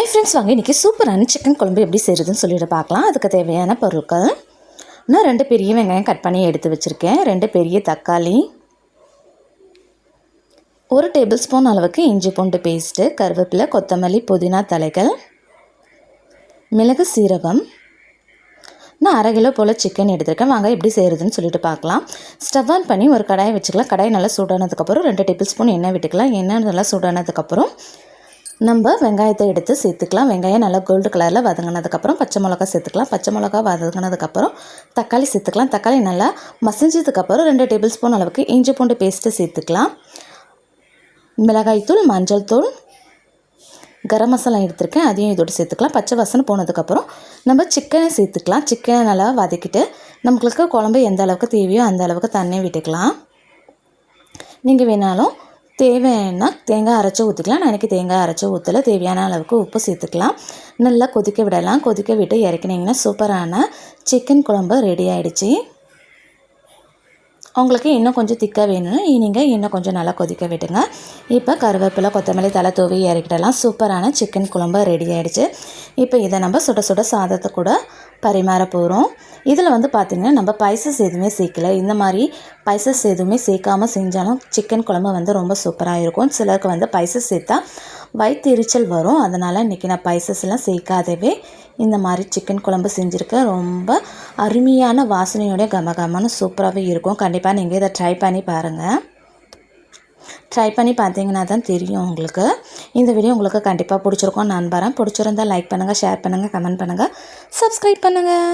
Hi friends வாங்க. இன்றைக்கி சூப்பரான சிக்கன் குழம்பு எப்படி செய்கிறதுன்னு சொல்லிட்டு பார்க்கலாம். அதுக்கு தேவையான பொருட்கள். நான் ரெண்டு பெரிய வெங்காயம் கட் பண்ணி எடுத்து வச்சுருக்கேன். ரெண்டு பெரிய தக்காளி. ஒரு டேபிள் ஸ்பூன் அளவுக்கு இஞ்சி பூண்டு பேஸ்ட்டு கருவேப்பிலை கொத்தமல்லி புதினா தலைகள் மிளகு சீரகம். நான் அரை கிலோ போல் சிக்கன் எடுத்திருக்கேன். வாங்க எப்படி செய்கிறதுன்னு சொல்லிட்டு பார்க்கலாம். ஸ்டவ் ஆன் பண்ணி ஒரு கடாயை வச்சுக்கலாம். கடாய் நல்லா சூடானதுக்கப்புறம் ரெண்டு டேபிள் ஸ்பூன் எண்ணெய் விட்டுக்கலாம். எண்ணெய் நல்லா சூடானதுக்கப்புறம் நம்ம வெங்காயத்தை எடுத்து சேர்த்துக்கலாம். வெங்காயம் நல்லா கோல்டு கலரில் வதங்கினதுக்கப்புறம் பச்சை மிளகா சேர்த்துக்கலாம். பச்சை மிளகா வதங்கினதுக்கப்புறம் தக்காளி சேர்த்துக்கலாம். தக்காளி நல்லா மசிஞ்சதுக்கப்புறம் ரெண்டு டேபிள் ஸ்பூன் அளவுக்கு இஞ்சி பூண்டு பேஸ்ட்டு சேர்த்துக்கலாம். மிளகாய்த்தூள் மஞ்சள் தூள் கரம் மசாலா எடுத்திருக்கேன். அதையும் இதோடு சேர்த்துக்கலாம். பச்சை வாசனை போனதுக்கப்புறம் நம்ம சிக்கனை சேர்த்துக்கலாம். சிக்கனை நல்லா வதக்கிட்டு நம்மளுக்கு குழம்பு எந்த அளவுக்கு தேவையோ அந்த அளவுக்கு தண்ணி விட்டுக்கலாம். நீங்கள் வேணாலும் தேவைன்னா தேங்காய் அரைச்சி ஊற்றிக்கலாம் நான் எனக்கு தேங்காய் அரைச்சி ஊற்றல தேவையான அளவுக்கு உப்பு சேர்த்துக்கலாம். நல்லா கொதிக்க விடலாம். கொதிக்க விட்டு இறக்கினீங்கன்னா சூப்பரான சிக்கன் குழம்பு ரெடி ஆகிடுச்சி உங்களுக்கு இன்னும் கொஞ்சம் திக்காக வேணும்னா நீங்கள் இன்னும் கொஞ்சம் நல்லா கொதிக்க விட்டுங்க. இப்போ கருவேப்பிலை கொத்தமல்லி தலை தூவி இறக்கிடலாம். சூப்பரான சிக்கன் குழம்பு ரெடி ஆகிடுச்சு இப்போ இதை நம்ம சுட சுட சாதத்தை கூட பரிமாற போகிறோம் இதில் வந்து பார்த்திங்கன்னா நம்ம பைசஸ் எதுவுமே சேர்க்கல. இந்த மாதிரி பைசஸ் எதுவுமே சேர்க்காமல் செஞ்சாலும் சிக்கன் குழம்பு வந்து ரொம்ப சூப்பராக இருக்கும். சிலருக்கு வந்து பைசஸ் சேர்த்தா வயிற்று எரிச்சல் வரும். அதனால் இன்றைக்கி நான் பைசஸ்லாம் சேர்க்காதவே இந்த மாதிரி சிக்கன் குழம்பு செஞ்சுருக்கேன் ரொம்ப அருமையான வாசனையோட கமகமான சூப்பராகவே இருக்கும். கண்டிப்பாக நீங்கள் இதை ட்ரை பண்ணி பாருங்கள் ட்ரை பண்ணி பார்த்தீங்கன்னா தான் தெரியும் உங்களுக்கு. இந்த வீடியோ உங்களுக்கு கண்டிப்பாக பிடிச்சிருக்கும். நண்பரேன் பிடிச்சிருந்தால் லைக் பண்ணுங்கள் ஷேர் பண்ணுங்கள் கமெண்ட் பண்ணுங்கள் சப்ஸ்கிரைப் பண்ணுங்கள்